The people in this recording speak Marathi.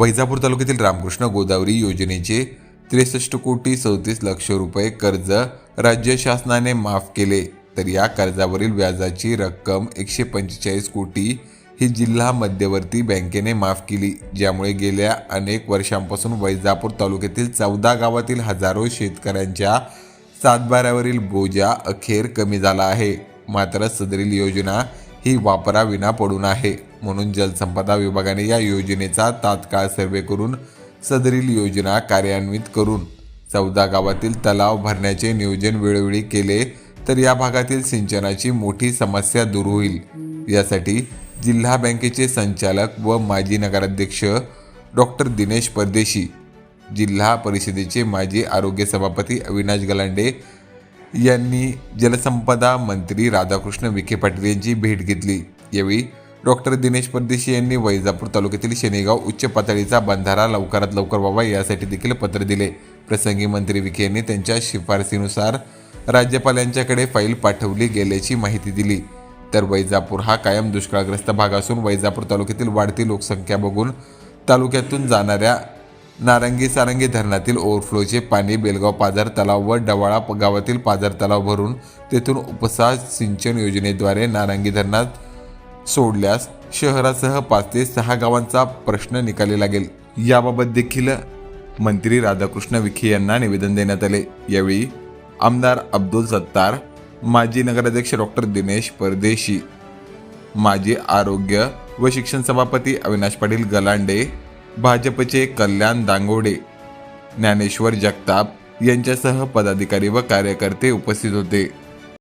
वैजापूर तालुक्यातील रामकृष्ण गोदावरी योजनेचे त्रेसष्ट कोटी चौतीस लक्ष रुपये कर्ज राज्य शासनाने माफ केले. तर या कर्जावरील व्याजाची रक्कम एकशे पंचेचाळीस कोटी ही जिल्हा मध्यवर्ती बँकेने माफ केली. ज्यामुळे गेल्या अनेक वर्षांपासून वैजापूर तालुक्यातील चौदा गावातील हजारो शेतकऱ्यांच्या सातबाऱ्यावरील बोजा अखेर कमी झाला आहे. मात्र सदरील योजना ही वापराविना पडून आहे. म्हणून जलसंपदा विभागाने या योजनेचा तात्काळ सर्वे करून सदरील योजना कार्यान्वित करून चौदा गावातील तलाव भरण्याचे नियोजन वेळोवेळी केले तर या भागातील सिंचनाची मोठी समस्या दूर होईल. यासाठी जिल्हा बँकेचे संचालक व माजी नगराध्यक्ष डॉक्टर दिनेश परदेशी जिल्हा परिषदेचे माजी आरोग्य सभापती अविनाश गलांडे यांनी जलसंपदा मंत्री राधाकृष्ण विखे पाटील यांची भेट घेतली. यावेळी डॉक्टर दिनेश परदेशी यांनी वैजापूर तालुक्यातील शनेगाव उच्च पातळीचा बंधारा लवकरात लवकर व्हावा यासाठी देखील पत्र दिले. प्रसंगी मंत्री विखे यांनी त्यांच्या शिफारसीनुसार राज्यपाल यांच्याकडे फाईल पाठवली गेल्याची माहिती दिली. तर वैजापूर हा कायम दुष्काळग्रस्त भाग असून वैजापूर तालुक्यातील वाढती लोकसंख्या बघून तालुक्यातून जाणाऱ्या नारंगी सारंगी धरणातील ओव्हरफ्लोचे पाणी बेलगाव पाझर तलाव व डवाळा गावातील पाझर तलाव भरून तेथून उपसा सिंचन योजनेद्वारे नारंगी धरणात सोडल्यास शहरासह पाच ते सहा गावांचा प्रश्न निकाली लागेल. याबाबत देखील मंत्री राधाकृष्ण विखे यांना निवेदन देण्यात आले. यावेळी आमदार अब्दुल सत्तार माजी नगराध्यक्ष डॉक्टर दिनेश परदेशी माजी आरोग्य व शिक्षण सभापती अविनाश पाटील गलांडे भाजपचे कल्याण दांगोडे ज्ञानेश्वर जगताप यांच्यासह पदाधिकारी व कार्यकर्ते उपस्थित होते.